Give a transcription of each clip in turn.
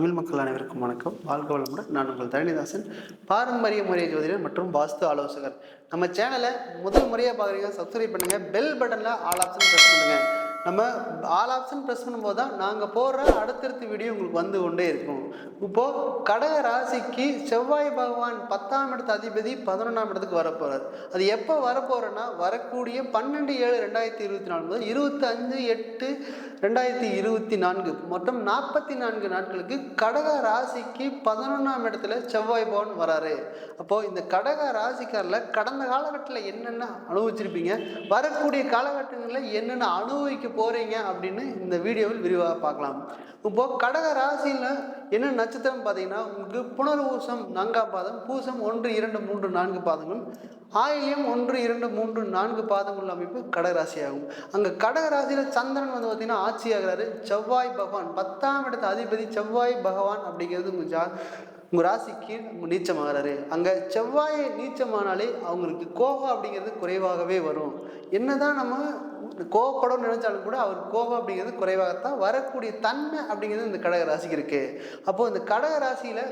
தமிழ் மக்கள் அனைவருக்கும் வணக்கம். வாழ்க வளமுடன். நான் உங்கள் தரணிதாசன் பாரம்பரிய முறை ஜோதிடர் மற்றும் வாஸ்து ஆலோசகர். நம்ம சேனலை முதல் முறையாக பார்க்குறீங்க சப்ஸ்கிரைப் பண்ணுங்கள் பெல் பட்டனில் ஆல் ஆப்ஷன் ப்ரெஸ் பண்ணுங்கள் நம்ம ஆல் ஆப்ஷன் ப்ரெஸ் பண்ணும்போது தான் நாங்கள் போடுற அடுத்தடுத்த வீடியோ உங்களுக்கு வந்து கொண்டே இருக்கும். இப்போது கடக ராசிக்கு செவ்வாய் பகவான் பத்தாம் இடத்து அதிபதி பதினொன்றாம் இடத்துக்கு வரப்போகிறார் அது எப்போ வரப்போகிறேன்னா வரக்கூடிய பன்னெண்டு ஏழு ரெண்டாயிரத்தி இருபத்தி நாலு முதல் இருபத்தி அஞ்சு எட்டு ரெண்டாயிரத்தி இருபத்தி நான்கு. மொத்தம் நாற்பத்தி நான்கு நாட்களுக்கு கடக ராசிக்கு பதினொன்றாம் இடத்துல செவ்வாய் பவன் வராரு. அப்போது இந்த கடக ராசிக்காரில் கடந்த காலகட்டத்தில் என்னென்ன அனுபவிச்சிருப்பீங்க? வரக்கூடிய காலகட்டங்களில் என்னென்ன அனுபவிக்க போகிறீங்க அப்படின்னு இந்த வீடியோவில் விரிவாக பார்க்கலாம். இப்போது கடக ராசியில் என்ன நட்சத்திரம் பார்த்தீங்கன்னா உங்களுக்கு புனர்வூசம் நான்காம் பாதம் பூசம் ஒன்று இரண்டு மூன்று நான்கு பாதங்கள் ஆயிலியம் ஒன்று இரண்டு மூன்று நான்கு பாதங்கள் அமைப்பு கடகராசி ஆகும் அங்கே கடகராசியில் சந்திரன் வந்து பார்த்தீங்கன்னா ஆட்சியாகிறாரு. செவ்வாய் பகவான் பத்தாம் இடத்து அதிபதி செவ்வாய் பகவான் அப்படிங்கிறது உங்கள் ஜா உங்கள் ராசிக்கு உங்கள் நீச்சமாகிறாரு. அங்கே செவ்வாயை நீச்சமானாலே அவங்களுக்கு கோபம் அப்படிங்கிறது குறைவாகவே வரும். என்ன தான் நம்ம கோவப்படணும்னு நினைச்சாலும் கூட அவர் கோபம் அப்படிங்கிறது குறைவாகத்தான் வரக்கூடிய தன்மை அப்படிங்கிறது இந்த கடக ராசிக்கு இருக்குது அப்போது இந்த கடக ராசியில்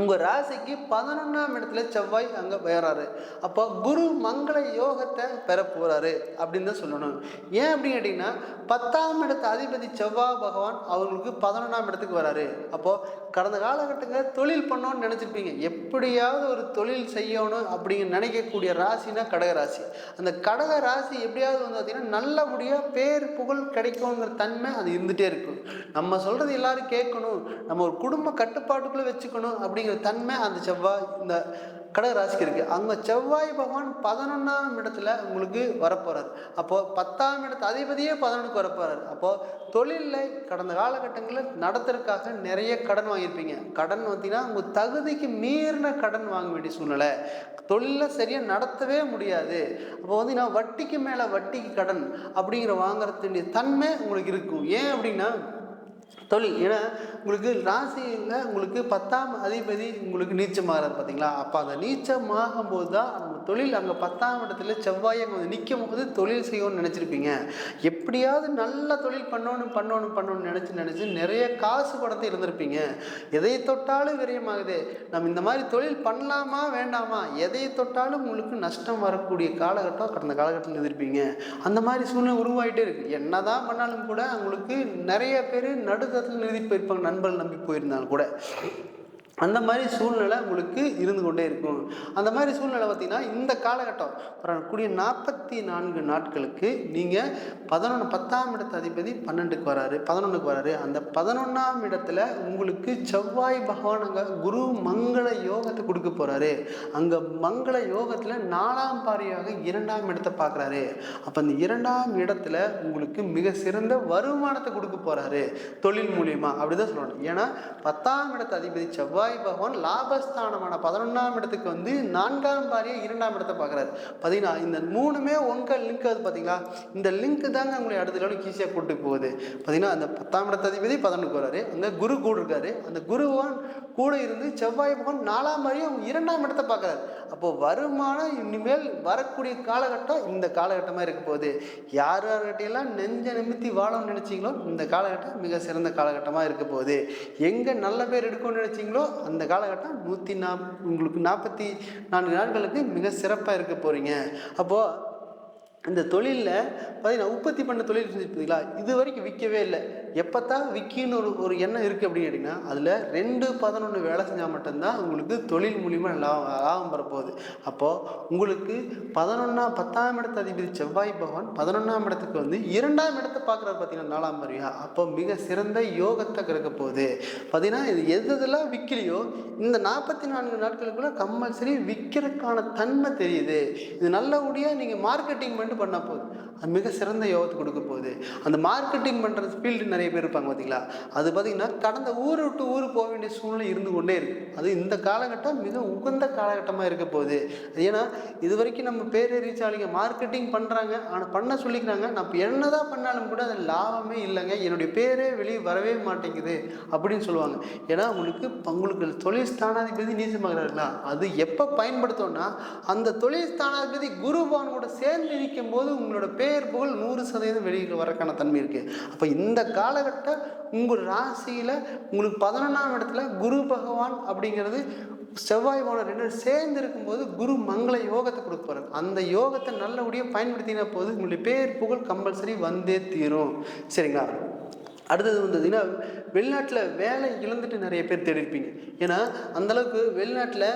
உங்கள் ராசிக்கு பதினொன்றாம் இடத்துல செவ்வாய் அங்கே போயிடுறாரு அப்போ குரு மங்கள யோகத்தை பெற போகிறாரு அப்படின்னு தான் சொல்லணும். ஏன் அப்படின்னு கேட்டிங்கன்னா பத்தாம் இடத்து அதிபதி செவ்வாய் பகவான் அவங்களுக்கு பதினொன்றாம் இடத்துக்கு வராரு. அப்போது கடந்த காலகட்டங்களில் தொழில் பண்ணோன்னு நினச்சிருப்பீங்க. எப்படியாவது ஒரு தொழில் செய்யணும் அப்படிங்க நினைக்கக்கூடிய ராசினா கடக ராசி அந்த கடக ராசி எப்படியாவது வந்து பார்த்திங்கன்னா நல்லபடியாக பேர் புகழ் கிடைக்குங்கிற தன்மை அது இருந்துகிட்டே இருக்கும். நம்ம சொல்கிறது எல்லாரும் கேட்கணும். நம்ம ஒரு குடும்ப கட்டுப்பாட்டுக்குள்ளே வச்சுக்கணும் அப்படிங்கிற தன்மை அந்த செவ்வாய் இந்த கடகராசிக்கு இருக்குது அங்கே செவ்வாய் பகவான் பதினொன்றாம் இடத்துல உங்களுக்கு வரப்போகிறார் அப்போது பத்தாம் இடத்து அதிபதியே பதினொன்றுக்கு வரப்போகிறார் அப்போது தொழிலில் கடந்த காலகட்டங்களில் நடத்துறதுக்காக நிறைய கடன் வாங்கியிருப்பீங்க. கடன் பார்த்தீங்கன்னா உங்கள் தகுதிக்கு மீறின கடன் வாங்க வேண்டிய சூழ்நிலை. தொழிலில் சரியாக நடத்தவே முடியாது. அப்போ வந்து நான் வட்டிக்கு மேலே வட்டிக்கு கடன் அப்படிங்கிற வாங்குறதுடைய தன்மை உங்களுக்கு இருக்கும். ஏன் அப்படின்னா தொழில். ஏன்னா உங்களுக்கு ராசியில் உங்களுக்கு பத்தாம் அதிபதி உங்களுக்கு நீச்சமாகிறது பார்த்தீங்களா அப்போ அந்த நீச்சமாகும் போது தான் நம்ம தொழில் அங்கே பத்தாம் இடத்துல செவ்வாய் அங்கே வந்து நிற்கும் போது தொழில் செய்யணும்னு நினச்சிருப்பீங்க. எப்படியாவது நல்ல தொழில் பண்ணணும் பண்ணணும் பண்ணணும்னு நினச்சி நினச்சி நிறைய காசு படத்தை இருந்திருப்பீங்க. எதை தொட்டாலும் விரயமாகுது. நம்ம இந்த மாதிரி தொழில் பண்ணலாமா வேண்டாமா? எதை தொட்டாலும் உங்களுக்கு நஷ்டம் வரக்கூடிய காலகட்டம் கடந்த காலகட்டத்தில் இருந்திருப்பீங்க. அந்த மாதிரி சூழ்நிலை உருவாகிட்டே இருக்குது என்ன தான் பண்ணாலும் கூட உங்களுக்கு நிறைய பேர் நடுத்தரத்தில் நிறுத்தி போயிருப்பாங்க நண்பர்கள் நம்பி போயிருந்தாலும் கூட. அந்த மாதிரி சூழ்நிலை உங்களுக்கு இருந்து கொண்டே இருக்கும். அந்த மாதிரி சூழ்நிலை பார்த்திங்கன்னா இந்த காலகட்டம் வரக்கூடிய நாற்பத்தி நான்கு நாட்களுக்கு நீங்கள் பதினொன்று பத்தாம் இடத்து அதிபதி பன்னெண்டுக்கு வராரு பதினொன்றுக்கு வராரு. அந்த பதினொன்றாம் இடத்துல உங்களுக்கு செவ்வாய் பகவான் அங்கே குரு மங்கள யோகத்தை கொடுக்க போகிறாரு அங்கே மங்கள யோகத்தில் நாலாம் பாரியாக இரண்டாம் இடத்தை பார்க்குறாரு. அப்போ அந்த இரண்டாம் இடத்துல உங்களுக்கு மிக சிறந்த வருமானத்தை கொடுக்க போகிறாரு தொழில் மூலியமாக அப்படி தான் சொல்லணும். ஏன்னா பத்தாம் இடத்து அதிபதி செவ்வாய் செவ்வாய் பகவான் லாபஸ்தானமான பதினொன்றாம் இடத்துக்கு வந்து நான்காம் பாரியை இரண்டாம் இடத்தை பார்க்குறாரு. பார்த்தீங்கன்னா இந்த மூணுமே உங்கள் லிங்க் அது பார்த்தீங்களா இந்த லிங்க் தாங்க உங்களை அடுத்த லெவலுக்கு ஈஸியாக கூட்டு போகுது. பார்த்தீங்கன்னா அந்த பத்தாம் இடத்த அதிபதி பதினொன்றுக்கு வராரு அங்கே குரு கூட இருக்காரு. அந்த குருவான் கூட இருந்து செவ்வாய் பகவான் நாலாம் வழியும் இரண்டாம் இடத்தை பார்க்குறாரு. அப்போது வருமானம் இனிமேல் வரக்கூடிய காலகட்டம் இந்த காலகட்டமாக இருக்க போகுது. யார் யார்கிட்டையெல்லாம் நெஞ்ச நிமித்தி வாழணும்னு நினச்சிங்களோ இந்த காலகட்டம் மிக சிறந்த காலகட்டமாக இருக்க போகுது. எங்கே நல்ல பேர் எடுக்கணும்னு நினச்சிங்களோ அந்த காலகட்டம் நூற்றி நா உங்களுக்கு நாற்பத்தி நான்கு நாட்களுக்கு மிக சிறப்பாக இருக்க போகிறீங்க அப்போது இந்த தொழிலில் பார்த்தீங்கன்னா உற்பத்தி பண்ண தொழில் செஞ்சுருப்பீங்களா இது வரைக்கும் விற்கவே இல்லை. எப்போத்தான் விற்கின்னு ஒரு ஒரு எண்ணம் இருக்குது அப்படின்னு கேட்டிங்கன்னா அதில் ரெண்டு பதினொன்று வேலை செஞ்சால் மட்டும்தான் உங்களுக்கு தொழில் மூலிமா லாபம் லாபம் வரப்போகுது. அப்போது உங்களுக்கு பதினொன்றா பத்தாம் இடத்து அதிபதி செவ்வாய் பகவான் பதினொன்றாம் இடத்துக்கு வந்து இரண்டாம் இடத்தை பார்க்குறது பார்த்தீங்கன்னா நாலாம் பருவியா. அப்போ மிக சிறந்த யோகத்தை கிடக்க போகுது. பார்த்தீங்கன்னா இது எது எதெல்லாம் விற்கலையோ இந்த நாற்பத்தி நான்கு நாட்களுக்குள்ளே கம்பல்சரி விற்கிறதுக்கான தன்மை தெரியுது. இது நல்லபடியாக நீங்கள் மார்க்கெட்டிங் பண்ணிட்டு பண்ண போகுது அது மிக சிறந்த யோகத்தை கொடுக்க போகுது. அந்த மார்க்கெட்டிங் பண்ணுற ஃபீல்டு நிறைய பேர் இருப்பாங்க பார்த்தீங்களா அது பார்த்தீங்கன்னா கடந்த ஊர் விட்டு ஊர் போக வேண்டிய சூழ்நிலை இருந்து கொண்டே இருக்குது அது இந்த காலகட்டம் மிக உகந்த காலகட்டமாக இருக்க போகுது. ஏன்னா இது வரைக்கும் நம்ம பேரை ரீச் ஆகலைங்க. மார்க்கெட்டிங் பண்ணுறாங்க ஆனால் பண்ண சொல்லிக்கிறாங்க. நான் இப்போ என்ன தான் பண்ணாலும் கூட அது லாபமே இல்லைங்க. என்னுடைய பேரே வெளியே வரவே மாட்டேங்குது அப்படின்னு சொல்லுவாங்க. ஏன்னா உங்களுக்கு உங்களுக்கு தொழில் ஸ்தானாதிபதி நீச்சமாகிறார்களா அது எப்போ பயன்படுத்தோம்னா அந்த தொழில் ஸ்தானாதிபதி குருபான் கூட சேர்ந்து நிற்கும் வைக்கும் போது உங்களோட பேர் புகழ் நூறு சதவீதம் வெளியில் வரக்கான தன்மை இருக்குது அப்போ இந்த காலகட்டம் உங்கள் ராசியில் உங்களுக்கு பதினொன்றாம் இடத்துல குரு பகவான் அப்படிங்கிறது செவ்வாய் போன ரெண்டு சேர்ந்து இருக்கும்போது குரு மங்கள யோகத்தை கொடுப்பாரு. அந்த யோகத்தை நல்லபடியாக பயன்படுத்தின போது உங்களுடைய பேர் புகழ் கம்பல்சரி வந்தே தீரும். சரிங்களா? அடுத்தது வந்ததுன்னா வெளிநாட்டில் வேலை இழந்துட்டு நிறைய பேர் தேடிருப்பீங்க. ஏன்னா அந்தளவுக்கு வெளிநாட்டில்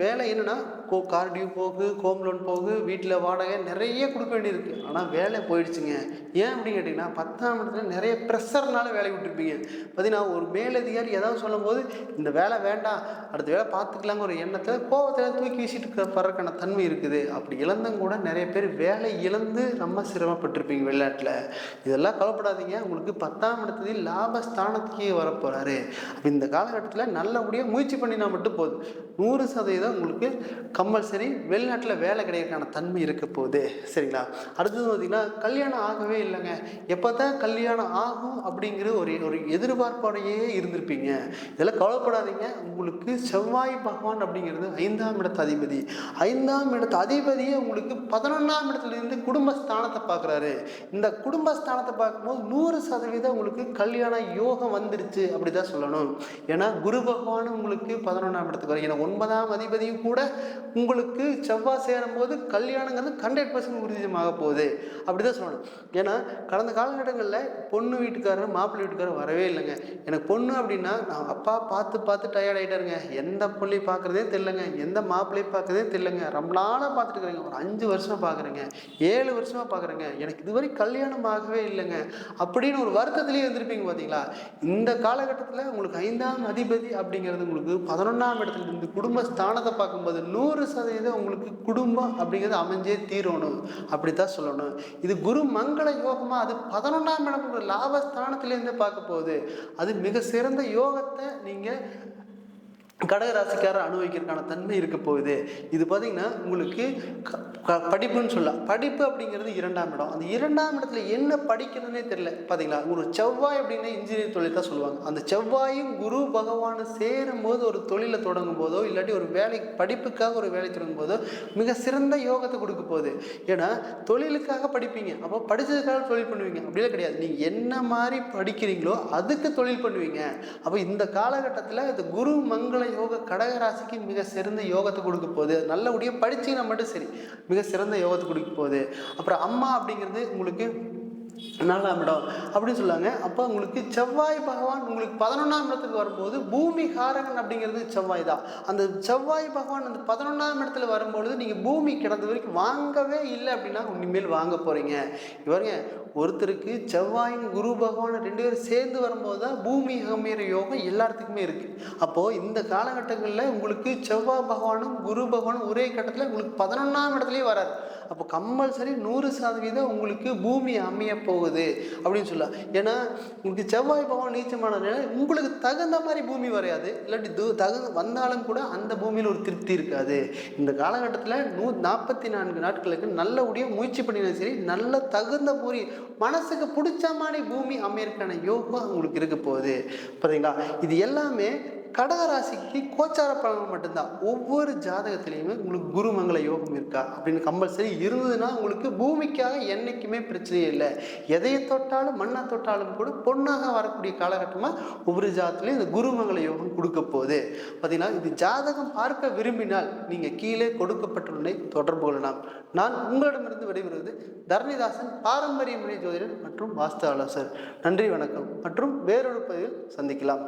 வேலை என்னென்னா கோ கார் டியூ போகு ஹோம் லோன் போகு வீட்டில் வாடகை நிறைய கொடுக்க வேண்டியிருக்கு. ஆனால் வேலை போயிடுச்சுங்க. ஏன் அப்படின்னு கேட்டிங்கன்னா பத்தாம் இடத்துல நிறைய ப்ரெஷர்னால வேலை விட்டுருப்பீங்க. பார்த்தீங்கன்னா ஒரு மேலதிகாரி ஏதாவது சொல்லும்போது இந்த வேலை வேண்டாம் அடுத்த வேலை பார்த்துக்கலாங்க ஒரு எண்ணத்தில் கோவத்தில் தூக்கி வீசிட்டு பறக்கான தன்மை இருக்குது. அப்படி இழந்தும் கூட நிறைய பேர் வேலை இழந்து ரொம்ப சிரமப்பட்டிருப்பீங்க வெளிநாட்டில். இதெல்லாம் கவலைப்படாதீங்க. உங்களுக்கு பத்தாம் இடத்துல லாபஸ்தானத்துக்கே வரப்போகிறாரு அப்போ இந்த காலகட்டத்தில் நல்லபடியாக முயற்சி பண்ணினா மட்டும் போதும். நூறு சதவீதம் உங்களுக்கு கம்பல்சரி வெளிநாட்டில் வேலை கிடைக்கிறதுக்கான தன்மை இருக்க போகுது. சரிங்களா? அடுத்தது பார்த்தீங்கன்னா கல்யாணம் ஆகவே இல்லைங்க. எப்போ தான் கல்யாணம் ஆகும் அப்படிங்கிற ஒரு ஒரு எதிர்பார்ப்போடையே இருந்திருப்பீங்க. இதெல்லாம் கவலைப்படாதீங்க. உங்களுக்கு செவ்வாய் பகவான் அப்படிங்கிறது ஐந்தாம் இடத்து அதிபதி. ஐந்தாம் இடத்து அதிபதியே உங்களுக்கு பதினொன்றாம் இடத்துல இருந்து குடும்பஸ்தானத்தை பார்க்குறாரு. இந்த குடும்பஸ்தானத்தை பார்க்கும்போது நூறு சதவீதம் உங்களுக்கு கல்யாண யோகம் வந்துருச்சு அப்படி தான் சொல்லணும். ஏன்னா குரு பகவானும் உங்களுக்கு பதினொன்றாம் இடத்துக்கு வரும் ஏன்னா ஒன்பதாம் அதிபதியும் கூட உங்களுக்கு செவ்வாய் சேரும்போது கல்யாணங்கிறது ஹண்ட்ரட் பர்சன்ட் உறுதியமாக போகுது. அப்படி தான் சொல்லணும். ஏன்னா கடந்த காலகட்டங்களில் பொண்ணு வீட்டுக்காரர் மாப்பிள்ளை வீட்டுக்காரர் வரவே இல்லைங்க. எனக்கு பொண்ணு அப்படின்னா நான் அப்பா பார்த்து பார்த்து டயர்ட் ஆகிட்டாருங்க எந்த புள்ளி பார்க்குறதே தெரிலங்க எந்த மாப்பிள்ளையும் பார்க்குறதே தெரிலங்க ரொம்ப நாளாக பார்த்துட்டு இருக்கிறேங்க ஒரு அஞ்சு வருஷமாக பார்க்குறேங்க. ஏழு வருஷமாக பார்க்குறேங்க. எனக்கு இதுவரை கல்யாணம் ஆகவே இல்லைங்க. அப்படின்னு ஒரு வருத்தத்துலேயே இருந்திருப்பீங்க பார்த்தீங்களா இந்த காலகட்டத்தில் உங்களுக்கு ஐந்தாம் அதிபதி அப்படிங்கிறது உங்களுக்கு பதினொன்றாம் இடத்துல இருந்து குடும்ப ஸ்தானத்தை பார்க்கும்போது நூறு சதவீதம் உங்களுக்கு குடும்பம் அப்படிங்கிறது அமைஞ்சே தீரணும். அப்படி தான் சொல்லணும். இது குரு மங்கள யோகமாக அது பதினொன்றாம் இடம் லாபஸ்தானத்துலேருந்து பார்க்க போகுது. அது மிக சிறந்த யோகத்தை நீங்கள் கடகராசிக்காரர் அனுபவிக்கிறதுக்கான தன்மை இருக்க போகுது. இது பார்த்திங்கன்னா உங்களுக்கு க- க- படிப்புன்னு சொல்லலாம். படிப்பு அப்படிங்கிறது இரண்டாம் இடம். அந்த இரண்டாம் இடத்துல என்ன படிக்கிறதுனே தெரியல. பார்த்தீங்களா ஒரு செவ்வாய் அப்படின்னா இன்ஜினியர் தொழில் தான் சொல்லுவாங்க. அந்த செவ்வாயும் குரு பகவானும் சேரும் போது ஒரு தொழிலை தொடங்கும் போதோ இல்லாட்டி ஒரு வேலை படிப்புக்காக ஒரு வேலை தொடங்கும் போதோ மிக சிறந்த யோகத்தை கொடுக்க போகுது. ஏன்னா தொழிலுக்காக படிப்பீங்க. அப்போ படித்ததுக்காக தொழில் பண்ணுவீங்க. அப்படிலாம் கிடையாது. நீங்கள் என்ன மாதிரி படிக்கிறீங்களோ அதுக்கு தொழில் பண்ணுவீங்க. அப்போ இந்த காலகட்டத்தில் இந்த குரு மங்கள யோக கடகராசிக்கு மிக சிறந்த யோகத்தை கொடுக்க போகுது. நல்லபடியாக படிச்சீங்கன்னா மட்டும் சரி. மிக சிறந்த யோகத்தை கொடுக்க போகுது. அப்புறம் அம்மா அப்படிங்கிறது உங்களுக்கு நாலாம் இடம் அப்படின்னு சொல்லுவாங்க அப்போ உங்களுக்கு செவ்வாய் பகவான் உங்களுக்கு பதினொன்றாம் இடத்துக்கு வரும்போது பூமி காரகன் அப்படிங்கிறது செவ்வாய் தான். அந்த செவ்வாய் பகவான் அந்த பதினொன்றாம் இடத்துல வரும்பொழுது நீங்கள் பூமி கிடந்த வரைக்கும் வாங்கவே இல்லை அப்படின்னா இனிமேல் வாங்க போகிறீங்க இவருங்க ஒருத்தருக்கு செவ்வாயும் குரு பகவான் ரெண்டு பேரும் சேர்ந்து வரும்போது தான் பூமி அமையிற யோகம் எல்லாத்துக்குமே இருக்குது அப்போது இந்த காலகட்டங்களில் உங்களுக்கு செவ்வாய் பகவானும் குரு பகவானும் ஒரே கட்டத்தில் உங்களுக்கு பதினொன்றாம் இடத்துலயே வராது. அப்போ கம்பல்சரி நூறு சதவீதம் உங்களுக்கு பூமி அமைய போகுது அப்படின்னு சொல்லலாம் ஏன்னா உங்களுக்கு செவ்வாய் பவன் நீச்சமானதுனால உங்களுக்கு தகுந்த மாதிரி பூமி வரையாது. இல்லாட்டி து தகுந்த வந்தாலும் கூட அந்த பூமியில் ஒரு திருப்தி இருக்காது. இந்த காலகட்டத்தில் நூ நாற்பத்தி நான்கு நாட்களுக்கு நல்லபடியாக முயற்சி பண்ணினா சரி நல்ல தகுந்த பூரி மனசுக்கு பிடிச்ச மாதிரி பூமி அமையறதுக்கான யோகம் உங்களுக்கு இருக்க போகுது. பார்த்தீங்களா இது எல்லாமே கடகராசிக்கு கோச்சார பலன்கள் மட்டும்தான். ஒவ்வொரு ஜாதகத்திலையுமே உங்களுக்கு குருமங்கள யோகம் இருக்கா அப்படின்னு கம்பல்சரி இருந்ததுன்னா உங்களுக்கு பூமிக்காக என்றைக்குமே பிரச்சனையே இல்லை. எதையை தொட்டாலும் மண்ணை தொட்டாலும் கூட பொண்ணாக வரக்கூடிய காலகட்டமாக ஒவ்வொரு ஜாதத்துலையும் இந்த குருமங்கள யோகம் கொடுக்க போகுது. பார்த்தீங்கன்னா இது ஜாதகம் பார்க்க விரும்பினால் நீங்கள் கீழே கொடுக்கப்பட்டுள்ளதை தொடர்பு கொள்ளலாம் நான் உங்களிடமிருந்து விடைபெறுவது தரணிதாசன் பாரம்பரிய மொழி ஜோதிடர் மற்றும் வாஸ்து ஆலோசர் நன்றி வணக்கம். மற்றும் வேறொரு பதிவில் சந்திக்கலாம்.